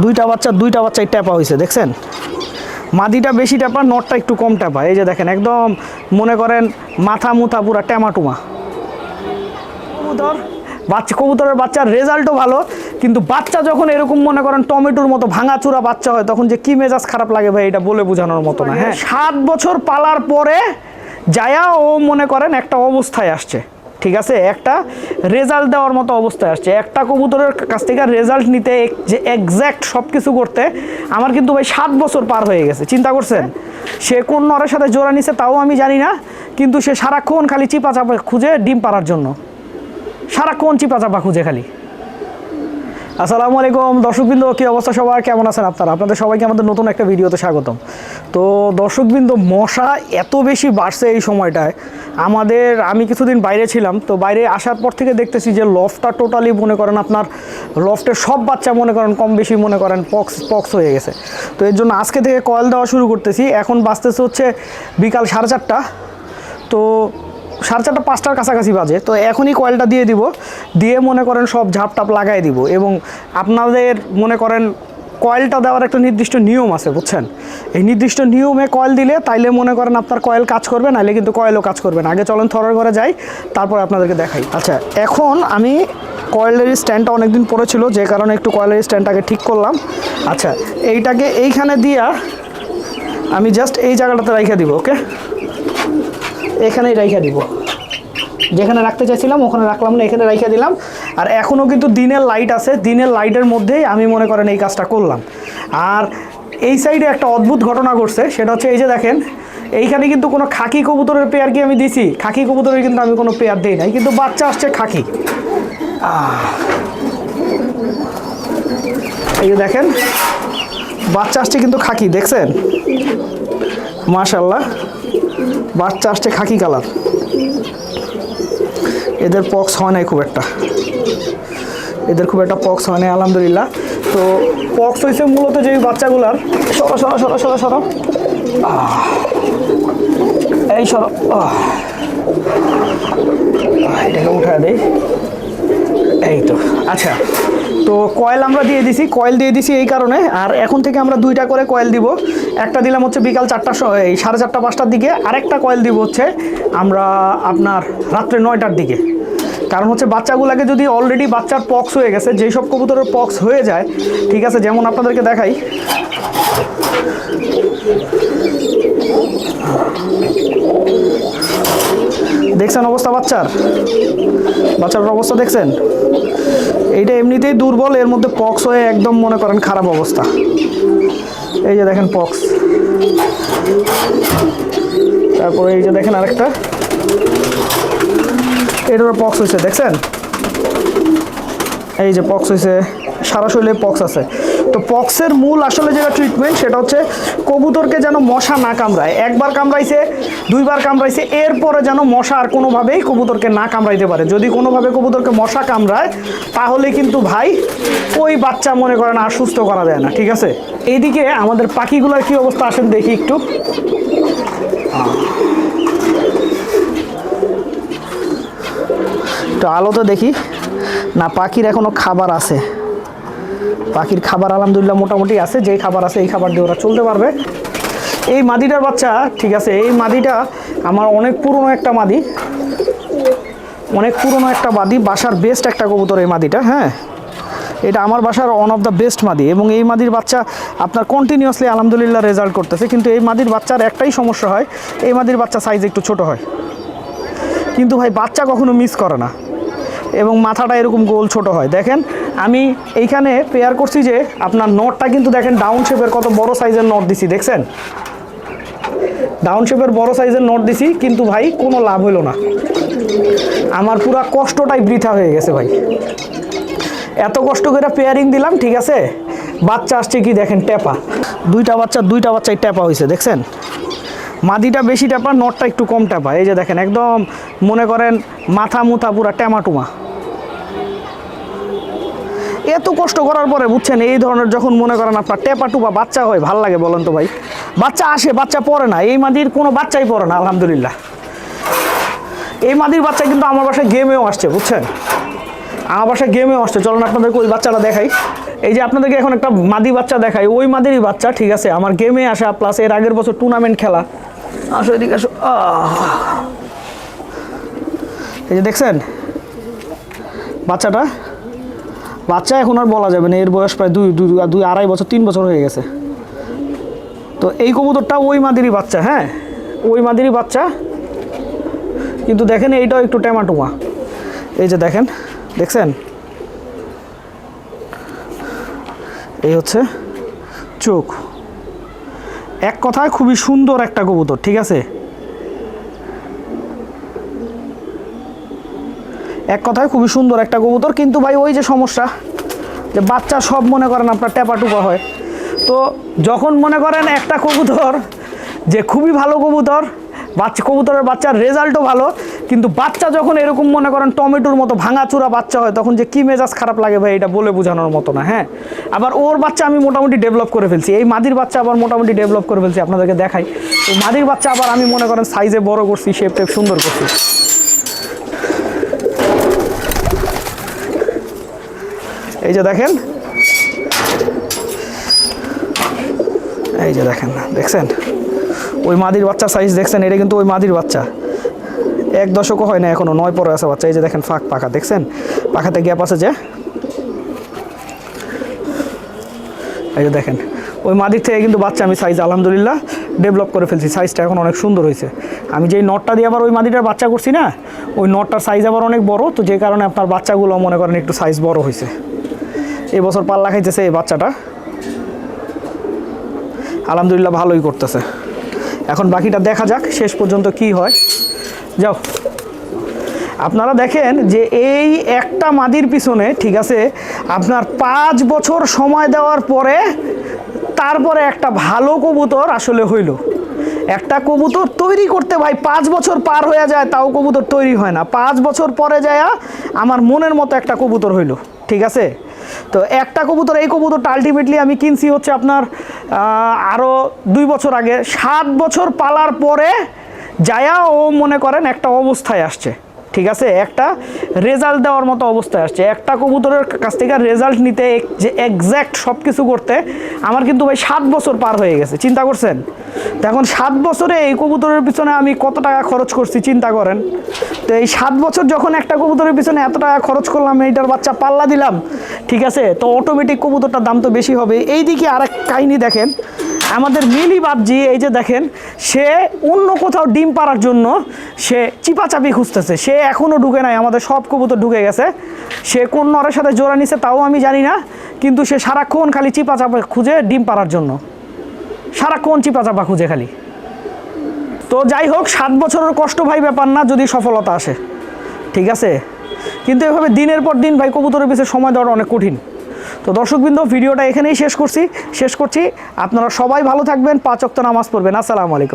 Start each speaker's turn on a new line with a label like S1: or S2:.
S1: দুইটা বাচ্চা দুইটা বাচ্চাই ট্যাপা হয়েছে দেখছেন? মাদিটা বেশি ট্যাপা নটটা একটু কম ট্যাপা। এই যে দেখেন একদম মনে করেন মাথা মুথা পুরা ট্যামাটুমা। কবুতর? বাচ্চা কবুতরের বাচ্চার রেজাল্টও ভালো কিন্তু বাচ্চা যখন এরকম মনে করেন টমেটোর মতো ভাঙাচুরা বাচ্চা হয় তখন যে কি মেজাজ খারাপ লাগে ভাই এটা বলে বোঝানোর মতো না হ্যাঁ? সাত বছর পালার পরে যায়া ও মনে করেন একটা অবস্থায় আসছে। ঠিক আছে? একটা রেজাল্ট দেওয়ার মতো অবস্থায় আসছে। একটা কবুতরের কাছ থেকে রেজাল্ট নিতে যে একজ্যাক্ট সব কিছু করতে আমার কিন্তু ভাই সাত বছর পার হয়ে গেছে। চিন্তা করছেন? সে কোন নরের সাথে জোড়া নিছে তাও আমি জানি না, কিন্তু সে সারাক্ষণ খালি চিপা চাপা খুঁজে ডিম পাড়ার জন্য। সারাক্ষণ চিপা চাপা খুঁজে খালি। আসসালামু আলাইকুম। দর্শকবৃন্দ, কী অবস্থা সবার? কেমন আছেন আপনারা? আপনাদের সবাইকে আমাদের নতুন একটা ভিডিওতে স্বাগতম। তো দর্শকবৃন্দ, মশা এত বেশি বাড়ছে এই সময়টায়। আমাদের, আমি কিছুদিন বাইরে ছিলাম, তো বাইরে আসার পর থেকে দেখতেছি যে লফটা টোটালি মনে করেন আপনার লফটের সব বাচ্চা মনে করেন কম বেশি মনে করেন পক্স পক্স হয়ে গেছে। তো এর জন্য আজকে থেকে কয়েল দেওয়া শুরু করতেছি। এখন বাঁচতেছে হচ্ছে বিকাল সাড়ে চারটা। তো সাড়ে চারটা, পাঁচটার কাছাকাছি বাজে। তো এখনই কয়েলটা দিয়ে দিব, দিয়ে মনে করেন সব ঝাপটাপ লাগাই দিব এবং আপনাদের মনে করেন কয়েলটা দেওয়ার একটা নির্দিষ্ট নিয়ম আছে, বুঝছেন? এই নির্দিষ্ট নিয়মে কয়েল দিলে তাইলে মনে করেন আপনার কয়েল কাজ করবে নাহলে কিন্তু কয়েলও কাজ করবে না। আগে চলেন থরের ঘরে যাই, তারপর আপনাদেরকে দেখাই। আচ্ছা এখন আমি কয়েলের স্ট্যান্ডটা অনেকদিন পড়েছিল যে কারণে একটু কয়েলের স্ট্যান্ডটাকে ঠিক করলাম। আচ্ছা এইটাকে এইখানে দিয়া আমি জাস্ট এই জায়গাটাতে রাইখা দিব ওকে এখানেই রাইখা দিব। যেখানে রাখতে চাইছিলাম, ওখানে রাখলাম না, এখানে রাইখা দিলাম। আর এখনও কিন্তু দিনের লাইট আছে, দিনের লাইটের মধ্যেই আমি মনে করেন এই কাজটা করলাম। আর এই সাইডে একটা অদ্ভুত ঘটনা ঘটছে, সেটা হচ্ছে এই যে দেখেন, এইখানে কিন্তু কোনো খাকি কবুতরের পেয়ার কি আমি দিছি? খাকি কবুতরের কিন্তু আমি কোনো পেয়ার দিই নাই, কিন্তু বাচ্চা আসছে খাকি। এই যে দেখেন, বাচ্চা আসছে কিন্তু খাকি, দেখছেন? মাশাল্লাহ বাচ্চা আসছে খাকি কালার। এদের পক্স হয় নাই খুব একটা। এদের খুব একটা পক্স হয় নাই, আলহামদুলিল্লাহ। তো পক্স হয়েছে মূলত যে বাচ্চাগুলার। সরো সরো সরো সরো সরো। এই সরো এটাকে উঠা দেই। এই তো আচ্ছা। তো কয়েল আমরা দিয়ে দিছি কয়েল দিয়ে দিছি এই কারণে। আর এখন থেকে আমরা দুইটা করে কয়েল দিব। একটা দিলাম হচ্ছে বিকাল চারটার এই সাড়ে চারটা, পাঁচটার দিকে। আরেকটা কয়েল দিব হচ্ছে আমরা আপনার রাত্রে নয়টার দিকে। কারণ হচ্ছে বাচ্চাগুলোকে যদি অলরেডি বাচ্চার পক্স হয়ে গেছে যেই সব কবুতরের পক্স হয়ে যায়, ঠিক আছে, যেমন আপনাদেরকে দেখাই। দেখছেন অবস্থা বাচ্চার? বাচ্চার অবস্থা দেখছেন? এইটা এমনিতেই দুর্বল, এর মধ্যে পক্স হয়ে একদম মনে করেন খারাপ অবস্থা। এই যে দেখেন পক্স। তারপরে এই যে দেখেন আরেকটা। এটারও পক্স হয়েছে, দেখছেন? এই যে পক্স হয়েছে, সারা শরীরে পক্স আছে। তো পক্সের মূল আসলে যেটা ট্রিটমেন্ট সেটা হচ্ছে কবুতরকে যেন মশা না কামড়ায়। একবার কামড়াইছে, দুইবার কামড়াইছে, এরপরে যেন মশা আর কোনোভাবেই কবুতরকে না কামড়াইতে পারে। যদি কোনোভাবে কবুতরকে মশা কামড়ায়, তাহলে কিন্তু ভাই ওই বাচ্চা মনে করেন আর সুস্থ করা যায় না, ঠিক আছে? এইদিকে আমাদের পাখিগুলোর কি অবস্থা আসেন দেখি একটু। তো আলোতে দেখি। না, পাখির এখনও খাবার আছে। পাখির খাবার আলহামদুলিল্লাহ মোটামুটি আছে, যেই খাবার আছে এই খাবার দিয়ে ওরা চলতে পারবে। এই মাদিটার বাচ্চা, ঠিক আছে, এই মাদিটা আমার অনেক পুরনো একটা মাদি। অনেক পুরনো একটা মাদি, বাসার বেস্ট একটা কবুতর এই মাদিটা হ্যাঁ। এটা আমার বাসার ওয়ান অফ দ্য বেস্ট মাদি এবং এই মাদির বাচ্চা আপনার কন্টিনিউয়াসলি আলহামদুলিল্লাহ রেজাল্ট করতেছে, কিন্তু এই মাদির বাচ্চার একটাই সমস্যা হয়, এই মাদির বাচ্চা সাইজ একটু ছোট হয়। কিন্তু ভাই, বাচ্চা কখনো মিস করে না। এবং মাথাটা এরকম গোল ছোট হয়। দেখেন, আমি এইখানে পেয়ার করছি যে আপনার নটটা কিন্তু দেখেন ডাউন শেপের কত বড় সাইজের নট দিছি, দেখছেন? ডাউন শেপের বড় সাইজের নট দিছি, কিন্তু ভাই কোনো লাভ হলো না। আমার পুরা কষ্টটাই বৃথা হয়ে গেছে ভাই। এত কষ্ট করে পেয়ারিং দিলাম, ঠিক আছে? বাচ্চা আসছে কি দেখেন, ট্যাপা। দুইটা বাচ্চা, দুইটা বাচ্চাই ট্যাপা হয়েছে দেখছেন? মাদিটা বেশি ট্যাপা নটটা একটু কম ট্যাপা। এই যে দেখেন, একদম মনে করেন মাথা মুথা পুরা ট্যামাটুমা। এত কষ্ট করার পরে বুঝছেন, এই ধরনের যখন মনে করেন আপনার টেপা টুপা বাচ্চা হয়, ভালো লাগে বলেন তো ভাই। বাচ্চা আসে, বাচ্চা পড়ে না, এই মাদির কোনো বাচ্চাই পড়ে না, আলহামদুলিল্লাহ। এই মাদির বাচ্চা কিন্তু আমার বাসায় গেমেও আসছে, বুঝছেন? আমার বাসায় গেমেও আসছে, চলুন আপনাদেরকে ওই বাচ্চাটা দেখাই। এই যে আপনাদেরকে এখন একটা মাদি বাচ্চা দেখাই, ওই মাদিরই বাচ্চা, ঠিক আছে? আমার গেমে আসা প্লাস এর আগের বছর টুর্নামেন্ট খেলা। আসো এদিকে আসো এই যে দেখছেন? বাচ্চাটা? বাচ্চা এখন আর বলা যাবে না, এর বয়স প্রায় দুই দুই আড়াই বছর, তিন বছর হয়ে গেছে। তো এই কবুতরটা ওই মাদিরই বাচ্চা হ্যাঁ? ওই মাদিরই বাচ্চা। কিন্তু দেখেন এইটাও একটু টেমাটুমা। এই যে দেখেন, দেখছেন? এই হচ্ছে চোখ। এক কথায় খুবই সুন্দর একটা কবুতর, ঠিক আছে? এক কথায় খুবই সুন্দর একটা কবুতর। কিন্তু ভাই, ওই যে সমস্যা, যে বাচ্চা সব মনে করেন আপনার টেপা টুপা হয়। তো যখন মনে করেন একটা কবুতর যে খুবই ভালো কবুতর, বাচ্চা, কবুতরের বাচ্চার রেজাল্টও ভালো, কিন্তু বাচ্চা যখন এরকম মনে করেন টমেটোর মতো ভাঙাচুরা বাচ্চা হয়, তখন যে কী মেজাজ খারাপ লাগে ভাই, এটা বলে বোঝানোর মতো না হ্যাঁ? আবার ওর বাচ্চা আমি মোটামুটি ডেভেলপ করে ফেলছি। এই মাদির বাচ্চা আবার মোটামুটি ডেভেলপ করে ফেলছি, আপনাদেরকে দেখাই। তো মাদির বাচ্চা আবার আমি মনে করেন সাইজে বড় করছি শেপ টেপ সুন্দর করছি। এই যে দেখেন। এই যে দেখেন দেখছেন? ওই মাদির বাচ্চা সাইজ দেখছেন, এটা কিন্তু ওই মাদির বাচ্চা। এক দশকও হয় না এখনও, নয় পরে আছে বাচ্চা। এই যে দেখেন ফাঁক পাখা, দেখছেন? পাখাতে গ্যাপ আছে যে। এই যে দেখেন, ওই মাদির থেকে কিন্তু বাচ্চা আমি সাইজ আলহামদুলিল্লাহ ডেভেলপ করে ফেলছি। সাইজটা এখন অনেক সুন্দর হয়েছে। আমি যেই নটটা দিয়ে আবার ওই মাদিটার বাচ্চা করছি না, ওই নটটার সাইজ আবার অনেক বড়। তো যে কারণে আপনার বাচ্চাগুলো মনে করেন একটু সাইজ বড় হয়েছে। এবছর পাল্লা খাইতেছে এই বাচ্চাটা। আলহামদুলিল্লাহ ভালোই করতেছে। এখন বাকিটা দেখা যাক, শেষ পর্যন্ত কি হয়। যাও। আপনারা দেখেন যে এই একটা মাদির পিছনে, ঠিক আছে, আপনার পাঁচ বছর সময় দেওয়ার পরে তারপরে একটা ভালো কবুতর আসলে হইল। একটা কবুতর তৈরি করতে ভাই পাঁচ বছর পার হয়ে যায়, তাও কবুতর তৈরি হয় না। পাঁচ বছর পরে যায় আমার মনের মতো একটা কবুতর হইল, ঠিক আছে? তো একটা কবুতর, এই কবুতরটা আলটিমেটলি আমি কিনছি হচ্ছে আপনার আরও দুই বছর আগে। সাত বছর পালার পরে যায়া ও মনে করেন একটা অবস্থায় আসছে। ঠিক আছে? একটা রেজাল্ট দেওয়ার মতো অবস্থায় আসছে। একটা কবুতরের কাছ থেকে রেজাল্ট নিতে এক- যে একজ্যাক্ট সব কিছু করতে আমার কিন্তু ভাই সাত বছর পার হয়ে গেছে। চিন্তা করছেন? তো এখন সাত বছরে এই কবুতরের পিছনে আমি কত টাকা খরচ করছি, চিন্তা করেন? তো এই সাত বছর যখন একটা কবুতরের পিছনে এত টাকা খরচ করলাম, এইটার বাচ্চা পাল্লা দিলাম, ঠিক আছে? তো অটোমেটিক কবুতরটার দাম তো বেশি হবে। এই দিকে আরেক কাহিনি দেখেন। আমাদের মিলি বাবজি এই যে দেখেন, সে অন্য কোথাও ডিম পাড়ার জন্য সে চিপাচাপি খুঁজতেছে। সে এখনও ঢুকে নাই, আমাদের সব কবুতর ঢুকে গেছে। সে কোন নরের সাথে জোড়া নিছে তাও আমি জানি না, কিন্তু সে সারাক্ষণ খালি চিপাচাপা খুঁজে ডিম পাড়ার জন্য। সারাক্ষণ চিপাচাপা খুঁজে খালি। তো যাই হোক, সাত বছরের কষ্ট ভাই ব্যাপার না, যদি সফলতা আসে। ঠিক আছে? কিন্তু এভাবে দিনের পর দিন ভাই, কবুতরের পিছিয়ে সময় দেওয়াটা অনেক কঠিন। তো দর্শকবৃন্দ, ভিডিওটা এখানেই শেষ করছি। শেষ করছি। আপনারা সবাই ভালো থাকবেন, পাঁচ অক্ত নামাজ পড়বেন। আসসালামু আলাইকুম।